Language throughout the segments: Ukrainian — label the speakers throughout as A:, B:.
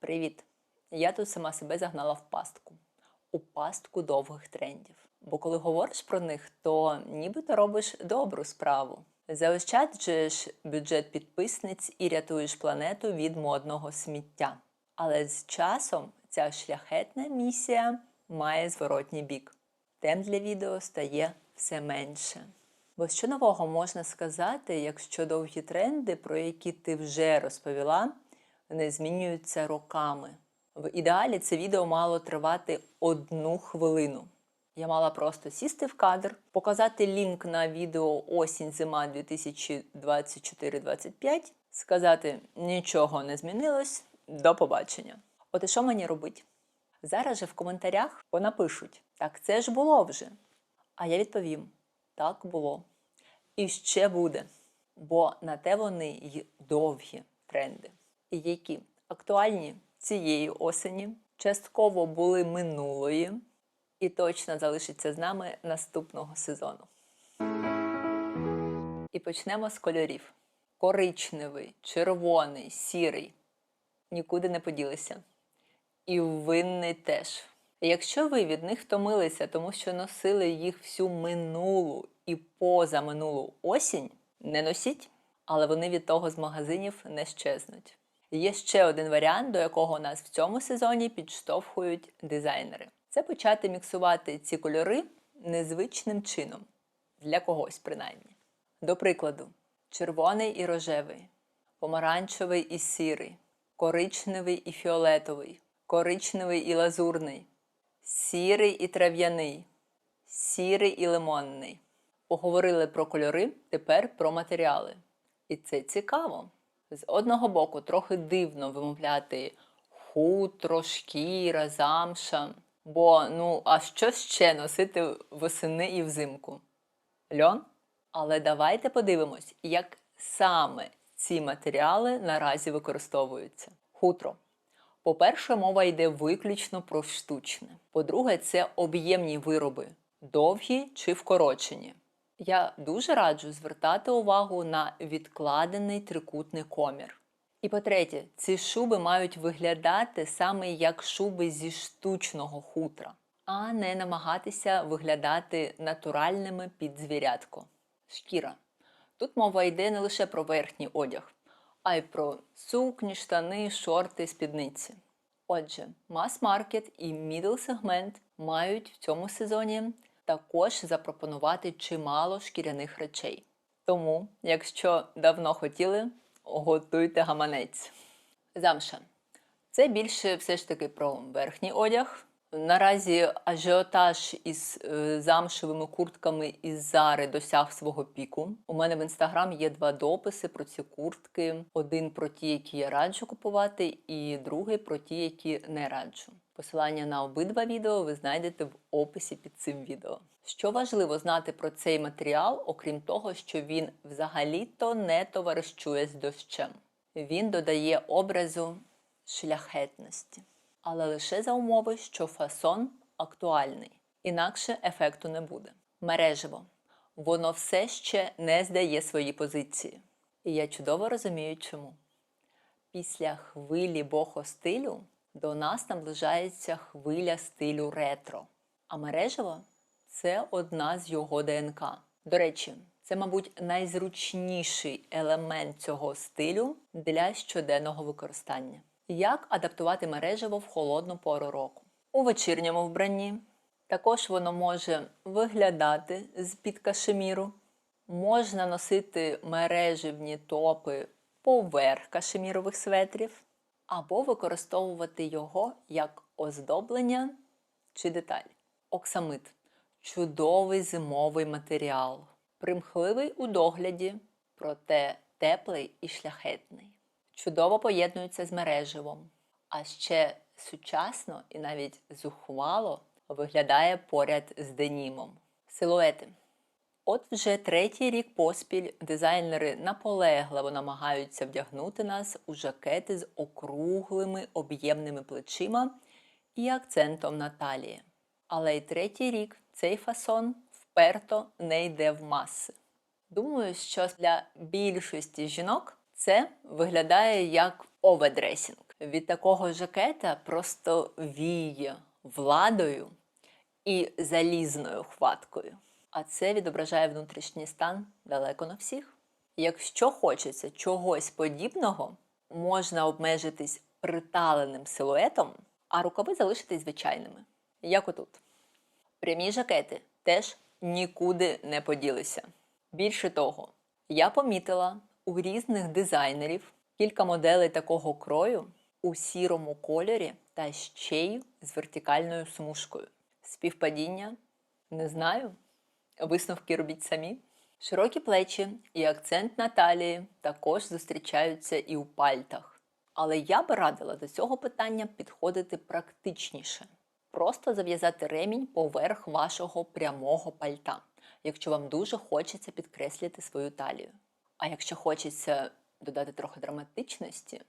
A: Привіт! Я тут сама себе загнала в пастку. У пастку довгих трендів. Бо коли говориш про них, то нібито робиш добру справу. Заощаджуєш бюджет підписниць і рятуєш планету від модного сміття. Але з часом ця шляхетна місія має зворотній бік. Тем для відео стає все менше. Бо що нового можна сказати, якщо довгі тренди, про які ти вже розповіла, не змінюються роками. В ідеалі це відео мало тривати одну хвилину. Я мала просто сісти в кадр, показати лінк на відео осінь-зима 2024-25, сказати нічого не змінилось, до побачення. От і що мені робить? Зараз же в коментарях понапишуть: так це ж було вже. А я відповім: так було. І ще буде. Бо на те вони й довгі тренди, які актуальні цієї осені, частково були минулої і точно залишаться з нами наступного сезону. І почнемо з кольорів: коричневий, червоний, сірий. Нікуди не поділися. І винний теж. Якщо ви від них втомилися, тому що носили їх всю минулу і позаминулу осінь, не носіть, але вони від того з магазинів не щезнуть. Є ще один варіант, до якого нас в цьому сезоні підштовхують дизайнери. Це почати міксувати ці кольори незвичним чином, для когось принаймні. До прикладу, червоний і рожевий, помаранчевий і сірий, коричневий і фіолетовий, коричневий і лазурний, сірий і трав'яний, сірий і лимонний. Поговорили про кольори, тепер про матеріали. І це цікаво. З одного боку, трохи дивно вимовляти хутро, шкіра, замша. Бо ну, а що ще носити восени і взимку? Льон? Але давайте подивимось, як саме ці матеріали наразі використовуються. Хутро. По-перше, мова йде виключно про штучне. По-друге, це об'ємні вироби, довгі чи вкорочені. Я дуже раджу звертати увагу на відкладений трикутний комір. І по-третє, ці шуби мають виглядати саме як шуби зі штучного хутра, а не намагатися виглядати натуральними під звірятко. Шкіра. Тут мова йде не лише про верхній одяг, а й про сукні, штани, шорти, спідниці. Отже, мас-маркет і мідл-сегмент мають в цьому сезоні також запропонувати чимало шкіряних речей. Тому, якщо давно хотіли, готуйте гаманець. Замша. Це більше все ж таки про верхній одяг. Наразі ажіотаж із е, замшевими куртками із Зари досяг свого піку. У мене в інстаграм є два дописи про ці куртки: один про ті, які я раджу купувати, і другий про ті, які не раджу. Посилання на обидва відео ви знайдете в описі під цим відео. Що важливо знати про цей матеріал, окрім того, що він взагалі-то не товаришує з дощем. Він додає образу шляхетності, але лише за умови, що фасон актуальний, інакше ефекту не буде. Мережево. Воно все ще не здає свої позиції. І я чудово розумію, чому. Після хвилі бохо стилю до нас наближається хвиля стилю ретро. А мережево це одна з його ДНК. До речі, це, мабуть, найзручніший елемент цього стилю для щоденного використання. Як адаптувати мережево в холодну пору року? У вечірньому вбранні. Також воно може виглядати з-під кашеміру. Можна носити мережевні топи поверх кашемірових светрів, або використовувати його як оздоблення чи деталь. Оксамит чудовий зимовий матеріал, примхливий у догляді, проте теплий і шляхетний. Чудово поєднується з мереживом, а ще сучасно і навіть зухвало виглядає поряд з денімом. Силуети. От вже третій рік поспіль дизайнери наполегливо намагаються вдягнути нас у жакети з округлими об'ємними плечима і акцентом на талії. Але й третій рік цей фасон вперто не йде в маси. Думаю, що для більшості жінок це виглядає як овердресінг. Від такого жакета просто віє владою і залізною хваткою. А це відображає внутрішній стан далеко не всіх. Якщо хочеться чогось подібного, можна обмежитись приталеним силуетом, а рукави залишити звичайними, як отут. Прямі жакети теж нікуди не поділися. Більше того, я помітила у різних дизайнерів кілька моделей такого крою у сірому кольорі та ще й з вертикальною смужкою. Співпадіння не знаю. Висновки робіть самі. Широкі плечі і акцент на талії також зустрічаються і у пальтах. Але я би радила до цього питання підходити практичніше. Просто зав'язати ремінь поверх вашого прямого пальта, якщо вам дуже хочеться підкреслити свою талію. А якщо хочеться додати трохи драматичності,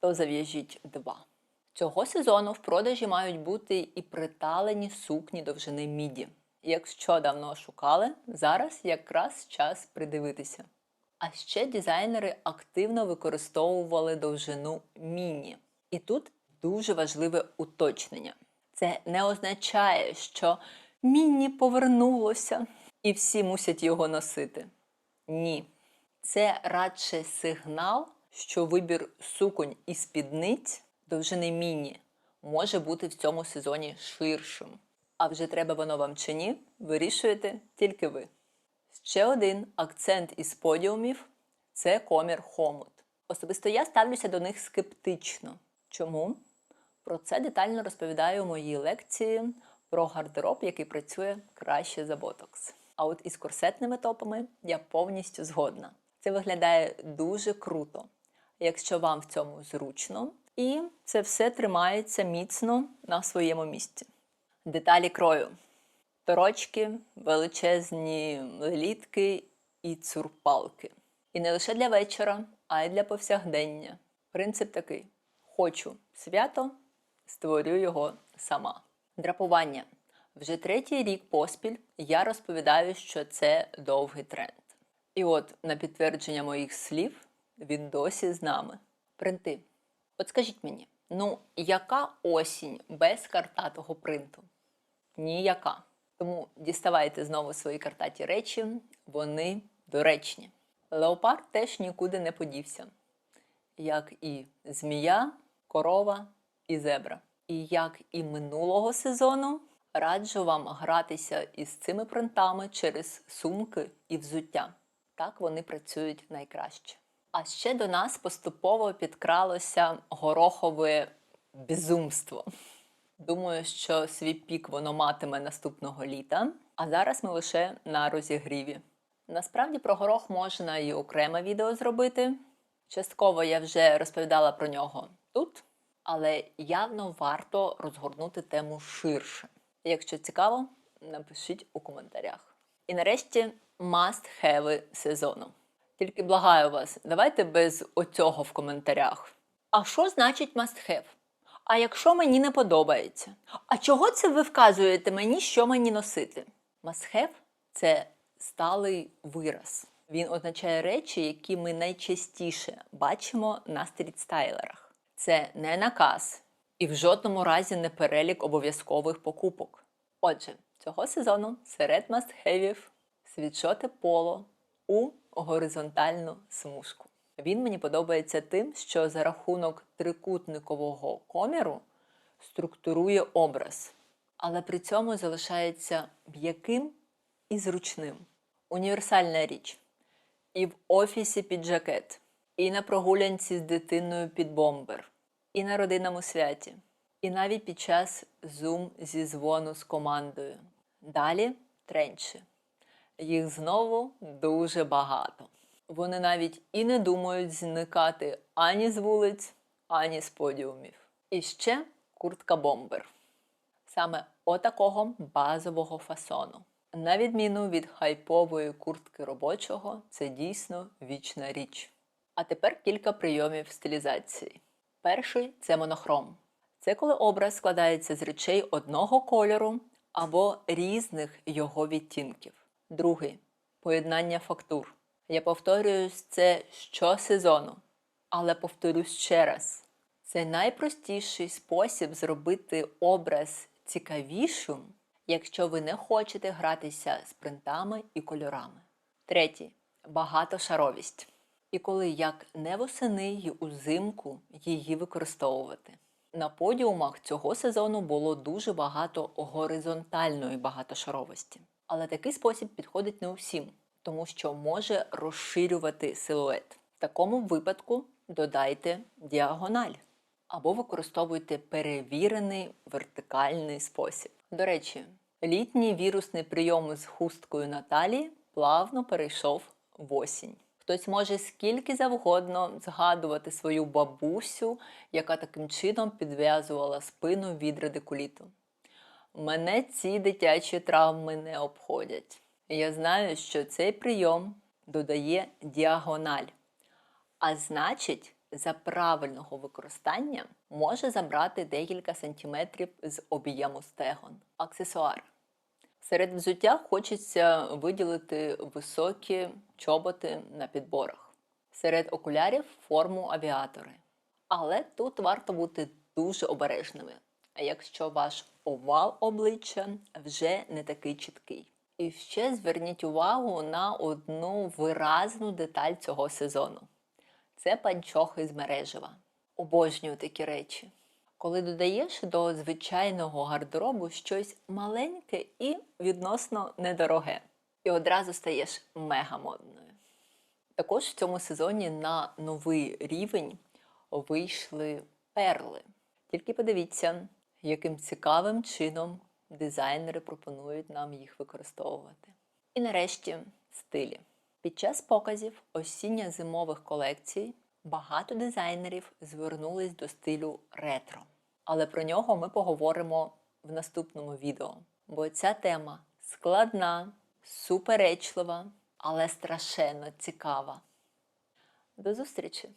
A: то зав'яжіть два. Цього сезону в продажі мають бути і приталені сукні довжини міді. Якщо давно шукали, зараз якраз час придивитися. А ще дизайнери активно використовували довжину міні. І тут дуже важливе уточнення. Це не означає, що міні повернулося і всі мусять його носити. Ні. Це радше сигнал, що вибір суконь і спідниць довжини міні може бути в цьому сезоні ширшим. А вже треба воно вам чи ні, вирішуєте тільки ви. Ще один акцент із подіумів це комір хомут. Особисто я ставлюся до них скептично. Чому? Про це детально розповідаю у моїй лекції про гардероб, який працює краще за ботокс. А от із корсетними топами я повністю згодна. Це виглядає дуже круто, якщо вам в цьому зручно, і це все тримається міцно на своєму місці. Деталі крою. Торочки, величезні лелітки і цурпалки. І не лише для вечора, а й для повсякдення. Принцип такий: хочу свято, створю його сама. Драпування. Вже третій рік поспіль я розповідаю, що це довгий тренд. І от на підтвердження моїх слів він досі з нами. Принти. От скажіть мені, ну яка осінь без картатого принту? Ніяка. Тому діставайте знову свої картаті речі, вони доречні. Леопард теж нікуди не подівся, як і змія, корова і зебра. І як і минулого сезону, раджу вам гратися із цими принтами через сумки і взуття. Так вони працюють найкраще. А ще до нас поступово підкралося горохове безумство. Думаю, що свій пік воно матиме наступного літа, а зараз ми лише на розігріві. Насправді про горох можна і окреме відео зробити. Частково я вже розповідала про нього тут, але явно варто розгорнути тему ширше. Якщо цікаво, напишіть у коментарях. І нарешті must-have сезону. Тільки благаю вас, давайте без оцього в коментарях. А що значить must-have? А якщо мені не подобається? А чого це ви вказуєте мені, що мені носити? Must-have – це сталий вираз. Він означає речі, які ми найчастіше бачимо на стрітстайлерах. Це не наказ і в жодному разі не перелік обов'язкових покупок. Отже, цього сезону серед must-have'ів світшоти поло у горизонтальну смужку. Він мені подобається тим, що за рахунок трикутникового коміру структурує образ, але при цьому залишається м'яким і зручним. Універсальна річ. І в офісі під жакет, і на прогулянці з дитиною під бомбер, і на родинному святі, і навіть під час зум зі дзвону з командою. Далі тренчі. Їх знову дуже багато. Вони навіть і не думають зникати ані з вулиць, ані з подіумів. І ще куртка бомбер. Саме отакого базового фасону. На відміну від хайпової куртки робочого, це дійсно вічна річ. А тепер кілька прийомів стилізації. Перший це монохром. Це коли образ складається з речей одного кольору або різних його відтінків. Другий поєднання фактур. Я повторююсь це щосезону, але повторюсь ще раз: Це найпростіший спосіб зробити образ цікавішим, якщо ви не хочете гратися з принтами і кольорами. Третій багатошаровість. І коли як не восени й узимку її використовувати. На подіумах цього сезону було дуже багато горизонтальної багатошаровості. Але такий спосіб підходить не усім, тому що може розширювати силует. В такому випадку додайте діагональ або використовуйте перевірений вертикальний спосіб. До речі, літній вірусний прийом з хусткою на талії плавно перейшов в осінь. Хтось може скільки завгодно згадувати свою бабусю, яка таким чином підв'язувала спину від радикуліту. Мене ці дитячі травми не обходять. Я знаю, що цей прийом додає діагональ, а значить, за правильного використання може забрати декілька сантиметрів з об'єму стегон. Аксесуар. Серед взуття хочеться виділити високі чоботи на підборах. Серед окулярів форму авіатори. Але тут варто бути дуже обережними, якщо ваш овал обличчя вже не такий чіткий. І ще зверніть увагу на одну виразну деталь цього сезону. Це панчохи з мережева. Обожнюю такі речі. Коли додаєш до звичайного гардеробу щось маленьке і відносно недороге, і одразу стаєш мега модною. Також в цьому сезоні на новий рівень вийшли перли. Тільки подивіться, яким цікавим чином дизайнери пропонують нам їх використовувати. І нарешті стилі. Під час показів осінньо-зимових колекцій багато дизайнерів звернулись до стилю ретро. Але про нього ми поговоримо в наступному відео, бо ця тема складна, суперечлива, але страшенно цікава. До зустрічі!